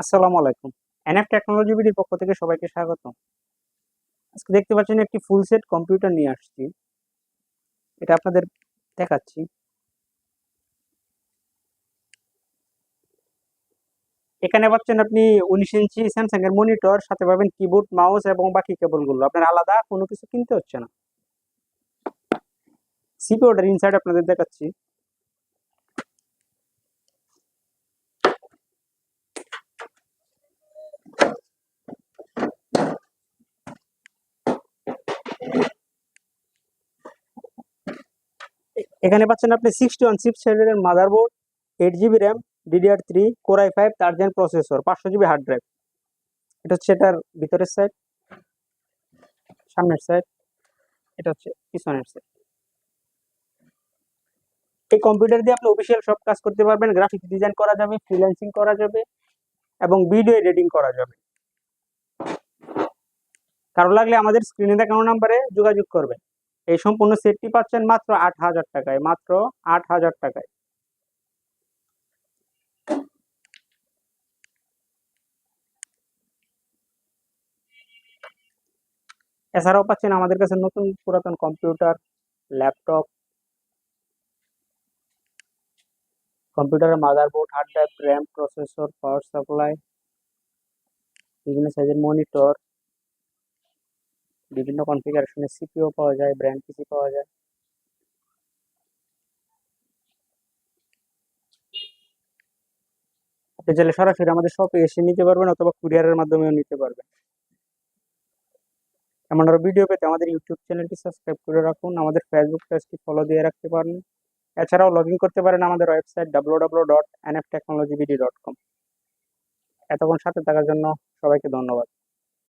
আসসালামু আলাইকুম। NF technology বিডির পক্ষ থেকে সবাইকে স্বাগত আজকে দেখতে পাচ্ছেন একটি ফুল সেট কম্পিউটার নিয়ে আসছি। এটা আপনাদের দেখাচ্ছি। এখানে পাচ্ছেন আপনি উনিশ ইঞ্চি স্যামসাং এর মনিটর সাথে পাবেন কিবোর্ড মাউস এবং বাকি কেবলগুলো। আপনার আলাদা, কোনো কিছু কিনতে হচ্ছে না। সিপিওটার ইনসাইড আপনাদের দেখাচ্ছি। এখানে পাচ্ছেন আপনি সিক্সটি ওয়ান চিপ সেটের motherboard eight GB RAM DDR three core i five তার জেন প্রসেসর পাঁচশো জিবি হার্ড ড্রাইভ এটা হচ্ছে এটার ভিতরের সাইড সামনের সাইড এটা হচ্ছে পিছনের সাইড এই কম্পিউটার দিয়ে আপনি অফিসিয়াল সব কাজ করতে পারবেন গ্রাফিক্স ডিজাইন করা যাবে ফ্রিল্যান্সিং করা যাবে, এবং ভিডিও এডিটিং করা যাবে। কারও লাগলে আমাদের স্ক্রিনে দেখানো নাম্বারে যোগাযোগ করবে এই সম্পূর্ণ সেটটি পাচ্ছেন মাত্র আট হাজার টাকায়, মাত্র আট হাজার টাকায়। এছাড়াও পাচ্ছেন আমাদের কাছে নতুন পুরাতন কম্পিউটার ল্যাপটপ কম্পিউটারের motherboard hard drive RAM processor power supply বিভিন্ন সাইজের মনিটর বিভিন্ন কনফিগারেশনের সিপিও পাওয়া যায় ব্র্যান্ড পিসি পাওয়া যায়। আপনি চাইলে সরাসরি আমাদের শপে এসে নিতে পারবেন অথবা কুরিয়ারের মাধ্যমেও নিতে পারবেন। এমন আরও ভিডিও পেতে আমাদের ইউটিউব চ্যানেলটি সাবস্ক্রাইব করে রাখুন। আমাদের ফেসবুক পেজটি ফলো দিয়ে রাখতে পারেন। এছাড়াও লগ করতে পারেন আমাদের website W W dot N F technology dot com এতক্ষণ সাথে থাকার জন্য সবাইকে ধন্যবাদ।